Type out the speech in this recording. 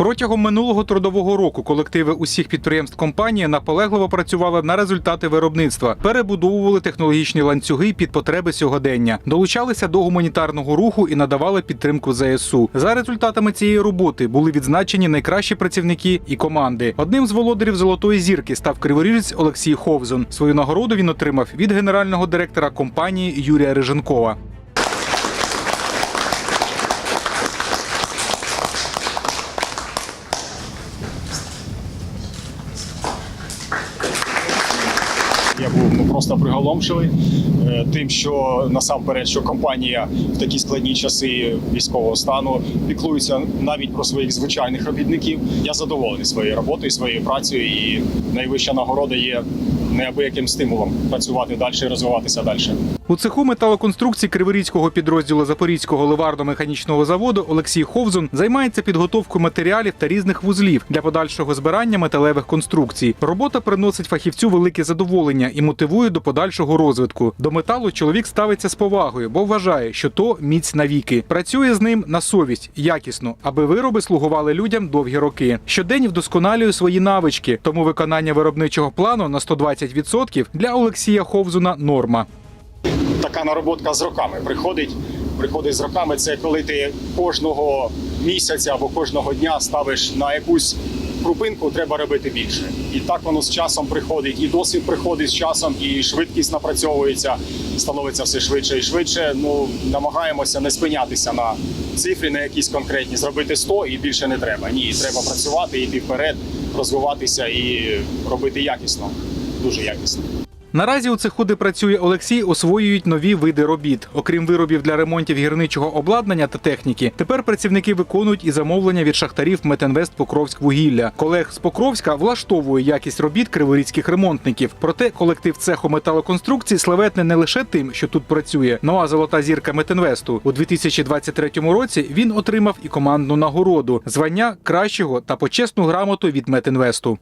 Протягом минулого трудового року колективи усіх підприємств компанії наполегливо працювали на результати виробництва, перебудовували технологічні ланцюги під потреби сьогодення, долучалися до гуманітарного руху і надавали підтримку ЗСУ. За результатами цієї роботи були відзначені найкращі працівники і команди. Одним з володарів золотої зірки став криворіжець Олексій Ховзун. Свою нагороду він отримав від генерального директора компанії Юрія Риженкова. Я був просто приголомшений тим, що насамперед, що компанія в такі складні часи військового стану піклується навіть про своїх звичайних робітників. Я задоволений своєю роботою, своєю працею, і найвища нагорода є неабияким стимулом працювати далі розвиватися далі. У цеху металоконструкцій Криворізького підрозділу Запорізького ливарно-механічного заводу Олексій Ховзун займається підготовкою матеріалів та різних вузлів для подальшого збирання металевих конструкцій. Робота приносить фахівцю велике задоволення і мотивує до подальшого розвитку. До металу чоловік ставиться з повагою, бо вважає, що то міць навіки. Працює з ним на совість якісно, аби вироби слугували людям довгі роки. Щодень вдосконалює свої навички, тому виконання виробничого плану на 120% для Олексія Ховзуна норма. така нароботка з роками приходить. Приходить з роками. Це коли ти кожного місяця або кожного дня ставиш на якусь крупинку, треба робити більше. І так воно з часом приходить, і досвід приходить з часом, і швидкість напрацьовується, становиться все швидше і швидше. Ну намагаємося не спинятися на цифрі, на якісь конкретні, зробити 100 і більше не треба. Ні, треба працювати, йти вперед, розвиватися і робити якісно, дуже якісно. Наразі у цеху, де працює Олексій, освоюють нові види робіт. Окрім виробів для ремонтів гірничого обладнання та техніки, тепер працівники виконують і замовлення від шахтарів Метинвест Покровськ вугілля. Колег з Покровська влаштовує якість робіт криворізьких ремонтників. Проте колектив цеху металоконструкцій славетне не лише тим, що тут працює. Ну а золота зірка Метинвесту у 2023 році він отримав і командну нагороду звання кращого та почесну грамоту від Метинвесту.